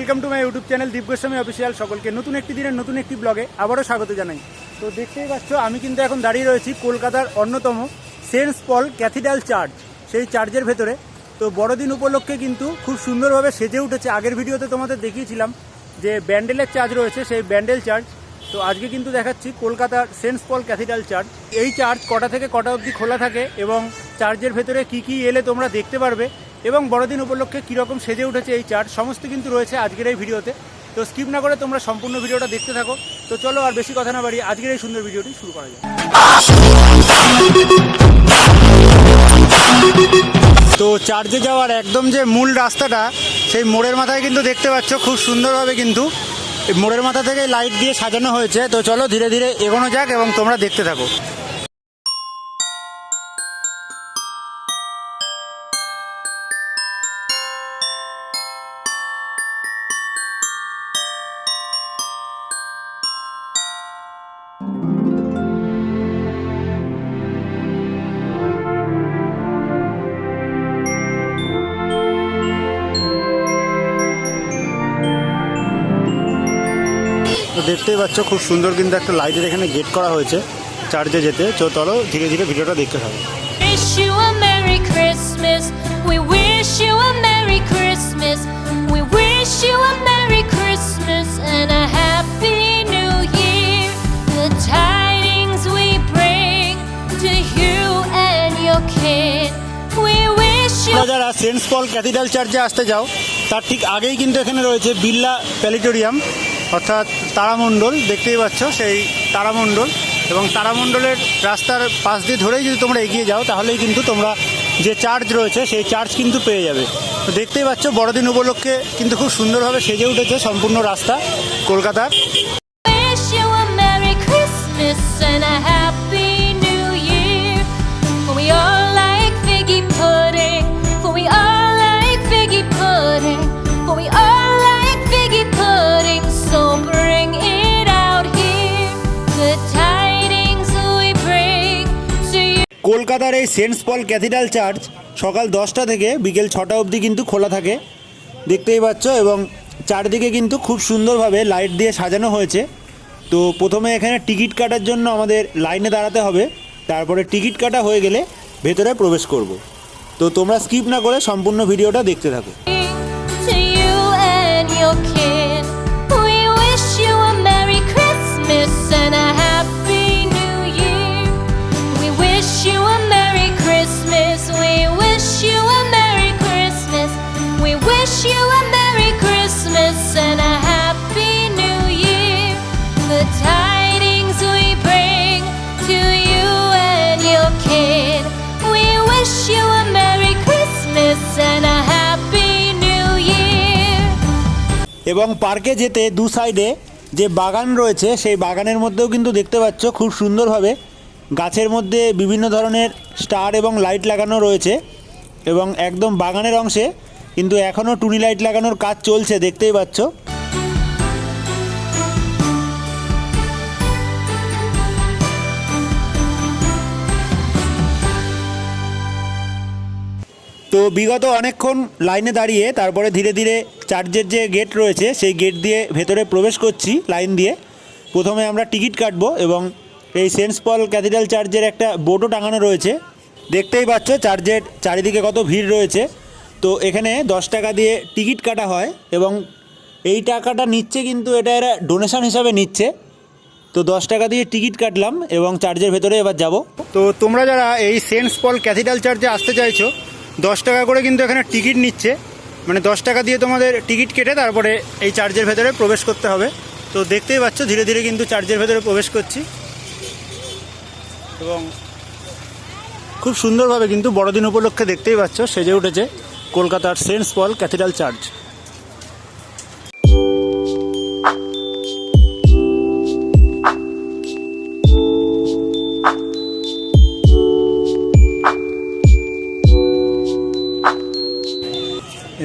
Welcome to my YouTube channel Deep Goswami official. সকলকে নতুন একটি দিনের, নতুন একটি ব্লগে আবারও স্বাগত জানাই। তো দেখতেই পাচ্ছ, আমি কিন্তু এখন দাঁড়িয়ে রয়েছি কলকাতার অন্যতম সেন্স পল ক্যাথিড্রাল চার্চ, সেই চার্চের ভেতরে। তো বড়দিন উপলক্ষে কিন্তু খুব সুন্দরভাবে সেজে উঠেছে। আগের ভিডিওতে তোমাদের দেখিয়েছিলাম যে ব্যান্ডেলের চার্চ রয়েছে, সেই ব্যান্ডেল চার্চ। তো আজকে কিন্তু দেখাচ্ছি কলকাতার সেন্স পল ক্যাথিড্রাল চার্চ। এই চার্চ কটা থেকে কটা অবধি খোলা থাকে এবং চার্চের ভেতরে কি কি এলে তোমরা দেখতে পারবে এবং বড়দিন উপলক্ষে কীরকম সেজে উঠেছে এই চার্চ সমস্ত কিন্তু রয়েছে আজকের এই ভিডিওতে। তো স্কিপ না করে তোমরা সম্পূর্ণ ভিডিওটা দেখতে থাকো। তো চলো আর বেশি কথা না বাড়িয়ে আজকের এই সুন্দর ভিডিওটি শুরু করা যায় তো চার্চে যাওয়ার একদম যে মূল রাস্তাটা, সেই মোড়ের মাথায় কিন্তু দেখতে পাচ্ছ খুব সুন্দরভাবে কিন্তু মোড়ের মাথা থেকে লাইট দিয়ে সাজানো হয়েছে। তো চলো ধীরে ধীরে এগোনো যাক এবং তোমরা দেখতে থাকো। দেখতেই পাচ্ছ খুব সুন্দর কিন্তু একটা লাইটের এখানে গেট করা হয়েছে চার্চে যেতে। চো চলো ধীরে ধীরে ভিডিওটা দেখতে থাকো। যারা সেন্ট পল ক্যাথিডাল চার্চে আসতে যাও তার ঠিক আগেই কিন্তু এখানে রয়েছে বিল্লা প্যালিটোরিয়াম। অর্থাৎ তারামণ্ডল, দেখতেই পাচ্ছ সেই তারামণ্ডল এবং তারামণ্ডলের রাস্তার পাশ দিয়ে ধরেই যদি তোমরা এগিয়ে যাও, তাহলেই কিন্তু তোমরা যে চার্চ রয়েছে, সেই চার্চ কিন্তু পেয়ে যাবে। তো দেখতেই পাচ্ছ বড়দিন উপলক্ষে কিন্তু খুব সুন্দরভাবে সেজে উঠেছে সম্পূর্ণ রাস্তা কলকাতার। কলকাতার এই সেন্ট পল ক্যাথিড্রাল চার্চ সকাল দশটা থেকে বিকেল ছটা অবধি কিন্তু খোলা থাকে। দেখতেই পাচ্ছ এবং চারদিকে কিন্তু খুব সুন্দরভাবে লাইট দিয়ে সাজানো হয়েছে। তো প্রথমে এখানে টিকিট কাটার জন্য আমাদের লাইনে দাঁড়াতে হবে। তারপরে টিকিট কাটা হয়ে গেলে ভেতরে প্রবেশ করব। তো তোমরা স্কিপ না করে সম্পূর্ণ ভিডিওটা দেখতে থাকো। এবং পার্কে যেতে দু সাইডে যে বাগান রয়েছে, সেই বাগানের মধ্যেও কিন্তু দেখতে পাচ্ছ খুব সুন্দরভাবে গাছের মধ্যে বিভিন্ন ধরনের স্টার এবং লাইট লাগানো রয়েছে এবং একদম বাগানের অংশে কিন্তু এখনও টুনি লাইট লাগানোর কাজ চলছে, দেখতেই পাচ্ছ। তো বিগত অনেকক্ষণ লাইনে দাঁড়িয়ে তারপরে ধীরে ধীরে চার্চের যে গেট রয়েছে, সেই গেট দিয়ে ভেতরে প্রবেশ করছি লাইন দিয়ে। প্রথমে আমরা টিকিট কাটবো এবং এই সেন্ট পল ক্যাথিড্রাল চার্চের একটা বোর্ডও টাঙানো রয়েছে। দেখতেই পাচ্ছ চার্চের চারিদিকে কত ভিড় রয়েছে। তো এখানে দশ টাকা দিয়ে টিকিট কাটা হয় এবং এই টাকাটা নিচ্ছে কিন্তু এটা এরা ডোনেশন হিসাবে নিচ্ছে। তো দশ টাকা দিয়ে টিকিট কাটলাম এবং চার্চের ভেতরে এবার যাব। তো তোমরা যারা এই সেন্ট পল ক্যাথিড্রাল চার্চে আসতে চাইছো দশ টাকা করে কিন্তু এখানে টিকিট নিচ্ছে। মানে দশ টাকা দিয়ে তোমাদের টিকিট কেটে তারপরে এই চার্জের ভেতরে প্রবেশ করতে হবে। তো দেখতেই পাচ্ছ, ধীরে ধীরে কিন্তু চার্জের ভেতরে প্রবেশ করছি। এবং খুব সুন্দরভাবে কিন্তু বড়দিন উপলক্ষে দেখতেই পাচ্ছ, সেজে উঠেছে কলকাতার সেন্টস পল ক্যাথিড্রাল চার্চ।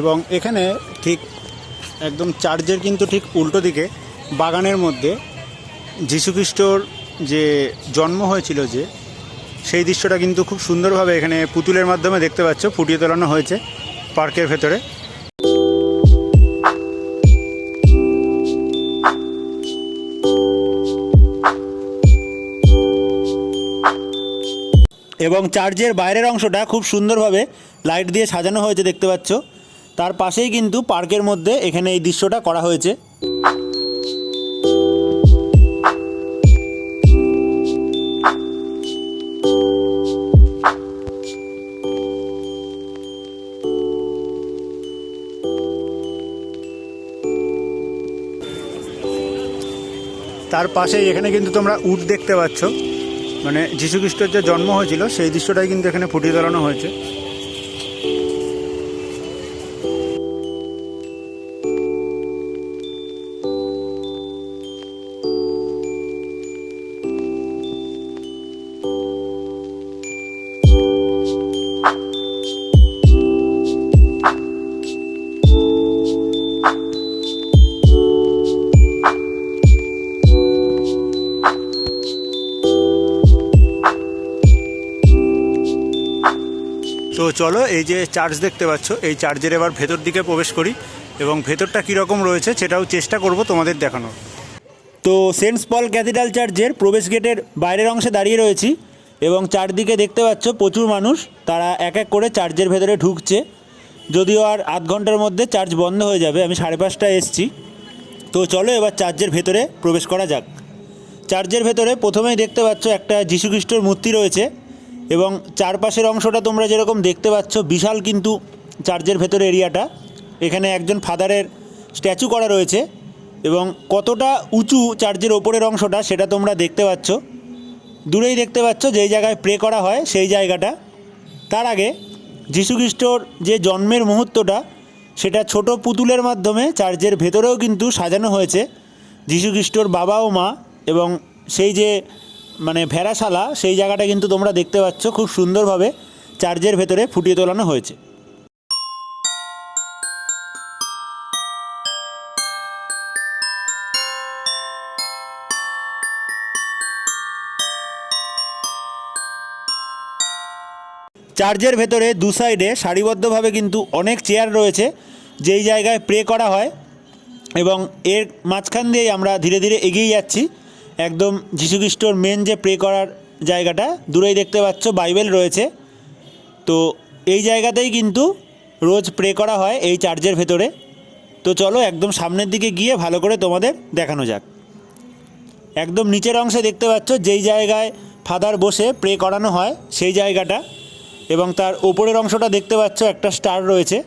এবং এখানে ঠিক একদম চার্চের কিন্তু ঠিক উল্টো দিকে, বাগানের মধ্যে যীশুখ্রিস্টর যে জন্ম হয়েছিল যে, সেই দৃশ্যটা কিন্তু খুব সুন্দরভাবে এখানে পুতুলের মাধ্যমে দেখতে পাচ্ছ, ফুটিয়ে তোলানো হয়েছে পার্কের ভেতরে। এবং চার্জের বাইরের অংশটা খুব সুন্দরভাবে লাইট দিয়ে সাজানো হয়েছে, দেখতে পাচ্ছ। তার পাশেই কিন্তু পার্কের মধ্যে এখানে এই দৃশ্যটা করা হয়েছে। তার পাশেই এখানে কিন্তু তোমরা উট দেখতে পাচ্ছ। মানে যীশু খ্রিস্টের যে জন্ম হয়েছিল, সেই দৃশ্যটাই কিন্তু এখানে ফুটিয়ে তোলানো হয়েছে। চলো, এই যে চার্জ দেখতে পাচ্ছ, এই চার্চের এবার ভেতর দিকে প্রবেশ করি এবং ভেতরটা কীরকম রয়েছে সেটাও চেষ্টা করব তোমাদের দেখানোর। তো সেন্টস পল ক্যাথিড্রাল চার্চের প্রবেশ গেটের বাইরের অংশে দাঁড়িয়ে রয়েছি এবং চারদিকে দেখতে পাচ্ছ প্রচুর মানুষ, তারা এক এক করে চার্জের ভেতরে ঢুকছে। যদিও আর আধ ঘণ্টার মধ্যে চার্জ বন্ধ হয়ে যাবে, আমি সাড়ে পাঁচটায় এসছি। তো চলো এবার চার্চের ভেতরে প্রবেশ করা যাক। চার্চের ভেতরে প্রথমেই দেখতে পাচ্ছ একটা যীশুখ্রিস্টর মূর্তি রয়েছে এবং চারপাশের অংশটা তোমরা যেরকম দেখতে পাচ্ছ, বিশাল কিন্তু চার্চের ভেতরে এরিয়াটা। এখানে একজন ফাদারের স্ট্যাচু করা রয়েছে এবং কতটা উঁচু চার্চের ওপরের অংশটা সেটা তোমরা দেখতে পাচ্ছ। দূরেই দেখতে পাচ্ছ যেই জায়গায় প্রে করা হয় সেই জায়গাটা। তার আগে যীশুখ্রিস্টর যে জন্মের মুহূর্তটা, সেটা ছোট পুতুলের মাধ্যমে চার্চের ভেতরেও কিন্তু সাজানো হয়েছে। যীশুখ্রিস্টর বাবা ও মা এবং সেই যে মানে ভেড়াশালা সেই জায়গাটা কিন্তু তোমরা দেখতে পাচ্ছ খুব সুন্দরভাবে চার্চের ভেতরে ফুটিয়ে তোলানো হয়েছে। চার্চের ভেতরে দু সাইডে সারিবদ্ধভাবে কিন্তু অনেক চেয়ার রয়েছে, যেই জায়গায় প্রে করা হয় এবং এর মাঝখান দিয়েই আমরা ধীরে ধীরে এগিয়ে যাচ্ছি। একদম যীশুখ্রিস্টর মেন যে প্রে করার জায়গাটা, দূরেই দেখতে পাচ্ছ, বাইবেল রয়েছে। তো এই জায়গাতেই কিন্তু রোজ প্রে করা হয় এই চার্চের ভেতরে। তো চলো একদম সামনের দিকে গিয়ে ভালো করে তোমাদের দেখানো যাক। একদম নিচের অংশে দেখতে পাচ্ছ, যেই জায়গায় ফাদার বসে প্রে করানো হয়, সেই জায়গাটা। এবং তার ওপরের অংশটা দেখতে পাচ্ছ, একটা স্টার রয়েছে।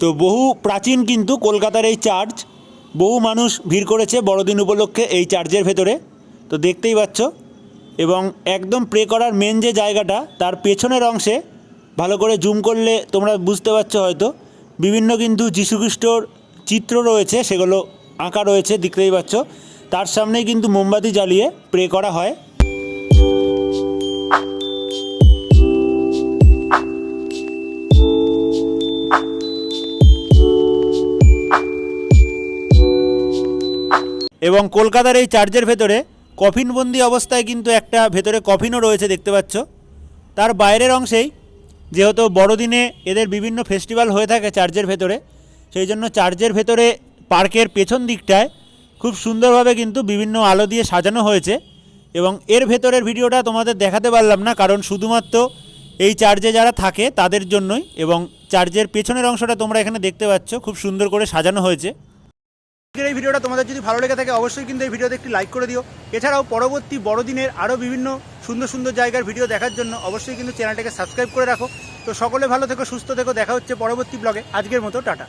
তো বহু প্রাচীন কিন্তু কলকাতার এই চার্চ, বহু মানুষ ভিড় করেছে বড়দিন উপলক্ষে এই চার্চের ভেতরে। তো দেখতেই পাচ্ছ, এবং একদম প্রে করার মেন যে জায়গাটা, তার পেছনের অংশে ভালো করে জুম করলে তোমরা বুঝতে পারছ হয়তো, বিভিন্ন কিন্তু যীশুখ্রিস্টর চিত্র রয়েছে, সেগুলো আঁকা রয়েছে, দেখতেই পাচ্ছ। তার সামনেই কিন্তু মোমবাতি জ্বালিয়ে প্রে করা হয়। এবং কলকাতার এই চার্চের ভেতরে কফিনবন্দি অবস্থায় কিন্তু একটা ভেতরে কফিনও রয়েছে, দেখতে পাচ্ছ। তার বাইরের অংশেই যেহেতু বড়দিনে এদের বিভিন্ন ফেস্টিভ্যাল হয়ে থাকে চার্চের ভেতরে, সেই জন্য চার্চের ভেতরে পার্কের পেছন দিকটায় খুব সুন্দরভাবে কিন্তু বিভিন্ন আলো দিয়ে সাজানো হয়েছে এবং এর ভেতরের ভিডিওটা তোমাদের দেখাতে পারলাম না, কারণ শুধুমাত্র এই চার্জে যারা থাকে তাদের জন্যই এবং চার্জের পেছনের অংশটা তোমরা এখানে দেখতে পাচ্ছ, খুব সুন্দর করে সাজানো হয়েছে। আজকের এই ভিডিওটা তোমাদের যদি ভালো লেগে থাকে, অবশ্যই কিন্তু এই ভিডিওতে একটি লাইক করে দিও। এছাড়াও পরবর্তী বড়দিনের আরও বিভিন্ন সুন্দর সুন্দর জায়গার ভিডিও দেখার জন্য অবশ্যই কিন্তু চ্যানেলটাকে সাবস্ক্রাইব করে রাখো। তো সকলে ভালো থেকো, সুস্থ থেকো, দেখা হচ্ছে পরবর্তী ব্লগে আজকের মতো, টাটা।